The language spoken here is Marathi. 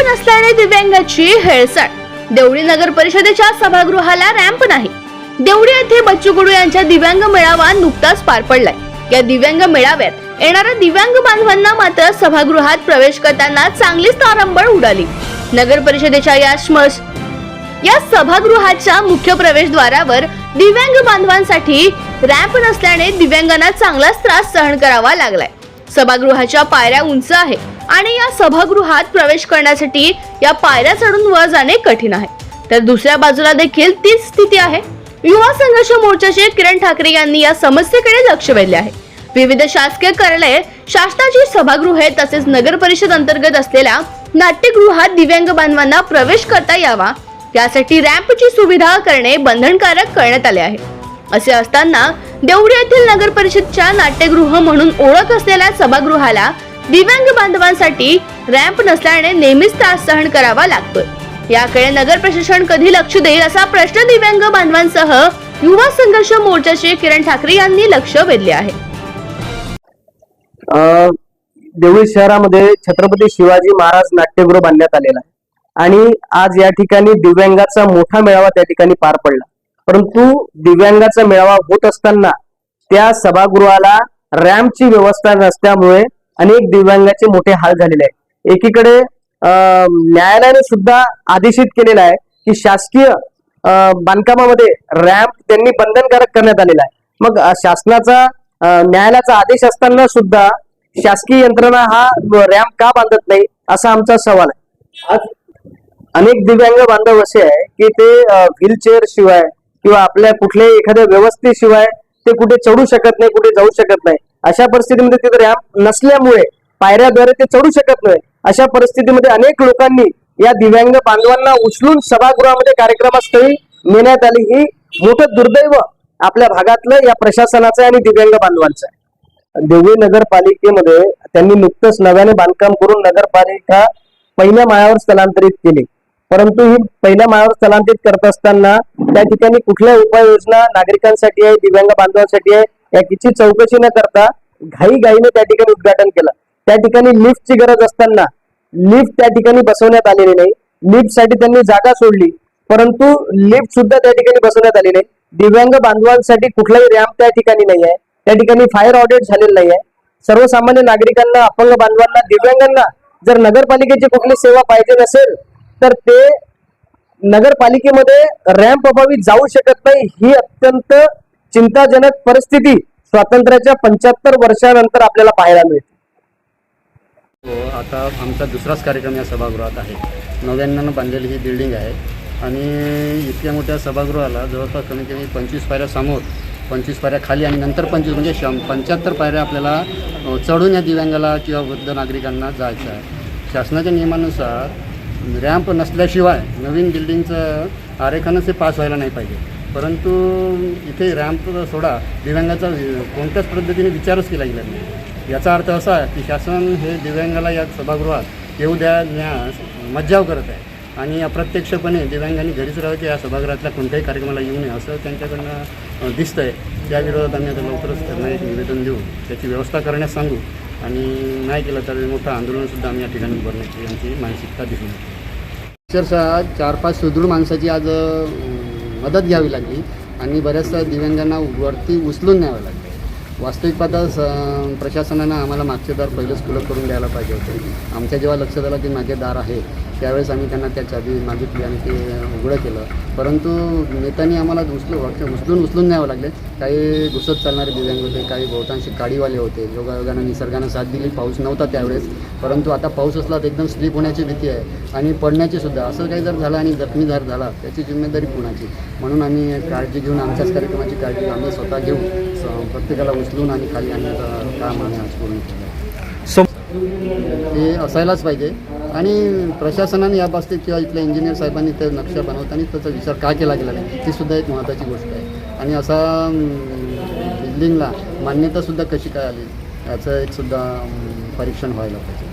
नसल्याने दिव्यांगाची हेळसाळ. देवळी नगर परिषदेच्या सभागृहाला रॅम्प नाही. देवळी येथे बच्चू कडू यांच्या दिव्यांग मेळावा नुकताच पार पडलाय. या दिव्यांग मेळाव्यात येणाऱ्या दिव्यांग बांधवांना मात्र सभागृहात प्रवेश करताना चांगलीच तारंबळ उडाली. नगर परिषदेच्या या स्मश या सभागृहाच्या मुख्य प्रवेशद्वारावर दिव्यांग बांधवांसाठी रॅम्प नसल्याने दिव्यांगांना चांगलाच त्रास सहन करावा लागलाय. सभागृहाच्या पायऱ्या उंच आहे आणि या सभागृहात प्रवेश करण्यासाठी या पायऱ्या चढून वर जाणे कठीण आहे. तर दुसऱ्या बाजूला देखील तीच स्थिती आहे. युवा संघर्ष मोर्चाचे किरण ठाकरे यांनी या समस्येकडे लक्ष वेधले आहे. विविध शासकीय कार्यालये शासनाची सभागृहे तसेच नगर परिषद अंतर्गत असलेल्या नाट्यगृहात दिव्यांग बांधवांना प्रवेश करता यावा यासाठी रॅम्पची सुविधा करणे बंधनकारक करण्यात आले आहे. असे असताना देवडी येथील नगर परिषदच्या नाट्यगृह म्हणून ओळख असलेल्या सभागृहाला दिव्यांग बांधवांसाठी रॅम्प नसल्याने नेहमीच त्रास सहन करावा लागतोय. याकडे नगर प्रशासन कधी लक्ष देईल असा प्रश्न दिव्यांग बांधवांसह युवा संघर्ष मोर्चाचे किरण ठाकरे यांनी लक्ष वेधले आहे. देवळी शहरामध्ये छत्रपती शिवाजी महाराज नाट्यगृह बांधण्यात आलेला आहे. आणि आज या ठिकाणी दिव्यांगाचा मोठा मेळावा त्या ठिकाणी पार पडला. परंतु दिव्यांगाचा मेळावा होत असताना त्या सभागृहाला रॅम्पची व्यवस्था नसल्यामुळे अनेक दिव्यांगाचे मोठे हाल झालेले आहेत. एकीकडे न्यायालयाने सुद्धा आदेशित केलेला आहे की शासकीय बांधकामामध्ये रॅम्प त्यांनी बंधनकारक करण्यात आलेला आहे. मग शासनाचा न्यायालयाचा आदेश असताना सुद्धा शासकीय यंत्रणा हा रॅम्प का बांधत नाही असा आमचा सवाल आहे. आज अनेक दिव्यांग बांधव असे आहे की ते व्हीलचेअर शिवाय किंवा आपल्या कुठल्याही एखाद्या व्यवस्थेशिवाय ते कुठे चढू शकत नाही कुठे जाऊ शकत नाही. अशा परिस्थितीमध्ये तिथे रॅम्प नसल्यामुळे पायऱ्याद्वारे ते चढू शकत नाही. अशा परिस्थितीमध्ये अनेक लोकांनी या दिव्यांग बांधवांना उचलून सभागृहामध्ये कार्यक्रमास्थळी नेण्यात आली. ही मोठं दुर्दैव आपल्या भागातलं या प्रशासनाचं आणि दिव्यांग बांधवांचं आहे. देवळी नगरपालिकेमध्ये त्यांनी नुकतंच नव्याने बांधकाम करून नगरपालिका पहिल्या माळ्यावर स्थलांतरित केली. परंतु ही पहिल्या माळावर स्थलांतरित करत असताना त्या ठिकाणी कुठल्या उपाययोजना नागरिकांसाठी आहे दिव्यांग बांधवांसाठी आहे याची चौकशी न करता घाई घाईने त्या ठिकाणी उद्घाटन केलं. त्या ठिकाणी लिफ्टची गरज असताना लिफ्ट त्या ठिकाणी बसवण्यात आलेली नाही. लिफ्टसाठी त्यांनी जागा सोडली परंतु लिफ्ट सुद्धा त्या ठिकाणी बसवण्यात आली नाही. दिव्यांग बांधवांसाठी कुठलाही रॅम्प त्या ठिकाणी नाही आहे. त्या ठिकाणी फायर ऑडिट झालेलं नाही आहे. सर्वसामान्य नागरिकांना अपंग बांधवांना दिव्यांगांना जर नगरपालिकेची कुठली सेवा पाहिजे नसेल तर ते नगरपालिकेमध्ये रॅम्प अभावी जाऊ शकत नाही. ही अत्यंत चिंताजनक परिस्थिती स्वातंत्र्याच्या पंच्याहत्तर वर्षानंतर आपल्याला पाहायला मिळते. हो आता आमचा दुसराच कार्यक्रम या सभागृहात आहे. नव्याण्णव बांधलेली ही बिल्डिंग आहे. आणि इतक्या मोठ्या सभागृहाला जवळपास कमी कमी पंचवीस पायऱ्या समोर पंचवीस पायऱ्या खाली आणि नंतर पंचवीस म्हणजे शं पंच्याहत्तर पायऱ्या आपल्याला चढून या दिव्यांगाला किंवा वृद्ध नागरिकांना जायचं आहे. शासनाच्या नियमानुसार रॅम्प नसल्याशिवाय नवीन बिल्डिंगचं आरेखनच हे पास व्हायला नाही पाहिजे. परंतु इथे रॅम्प सोडा दिव्यांगाचा कोणत्याच पद्धतीने विचारच केला गेला नाही. याचा अर्थ असा आहे की शासन हे दिव्यांगाला या सभागृहात येऊ द्याण्यास मज्जाव करत आहे. आणि अप्रत्यक्षपणे दिव्यांगांनी घरीच राहायचे या सभागृहातल्या कोणत्याही कार्यक्रमाला येऊ नये असं त्यांच्याकडनं दिसतं आहे त्या विरोधात आम्ही आता लवकरच त्यांना एक निवेदन देऊ. त्याची व्यवस्था करण्यास सांगू. आणि नाही केलं तर मोठं आंदोलनसुद्धा आम्ही या ठिकाणी उभारण्याची आमची मानसिकता दिसून येते. अक्षरशः चार पाच सुदृढ माणसाची आज मदत घ्यावी लागली आणि बऱ्याचशा दिव्यांगांना वरती उचलून न्यावं लागलं. वास्तविक पाहता स प्रशासनानं आम्हाला मागचे दार पहिलेच खुलं करून द्यायला पाहिजे होते. आमच्या जेव्हा लक्षात आलं की मागे दार आहे त्यावेळेस आम्ही त्यांना त्या चाबी मागितली आणि ते उघडं केलं. परंतु नेत्यांनी आम्हाला उचलून उचलून उचलून न्यावं लागले. काही घुसत चालणारे दिव्यांग होते काही बहुतांशी काडीवाले होते. योगायोगानं निसर्गानं साथ दिली. पाऊस नव्हता त्यावेळेस. परंतु आता पाऊस असला तर एकदम स्लिप होण्याची भीती आहे. आणि पडण्याची सुद्धा. असं काही जर झालं आणि जखमी जर झाला त्याची जिम्मेदारी कुणाची? म्हणून आम्ही काळजी घेऊन आमच्याच कार्यक्रमाची काळजी आम्ही स्वतः घेऊन स- प्रत्येकाला उचलून आणि खाली आणण्याचं काम आम्ही आज पूर्ण केलं. ते असायलाच पाहिजे. आणि प्रशासनाने या बाबतीत किंवा इथल्या इंजिनियर साहेबांनी ते नक्षा बनवताना त्याचा विचार का केला गेला नाही ती सुद्धा एक महत्त्वाची गोष्ट आहे. आणि असा बिल्डिंगला मान्यतासुद्धा कशी काय आली याचं एक सुद्धा परीक्षण व्हायला पाहिजे.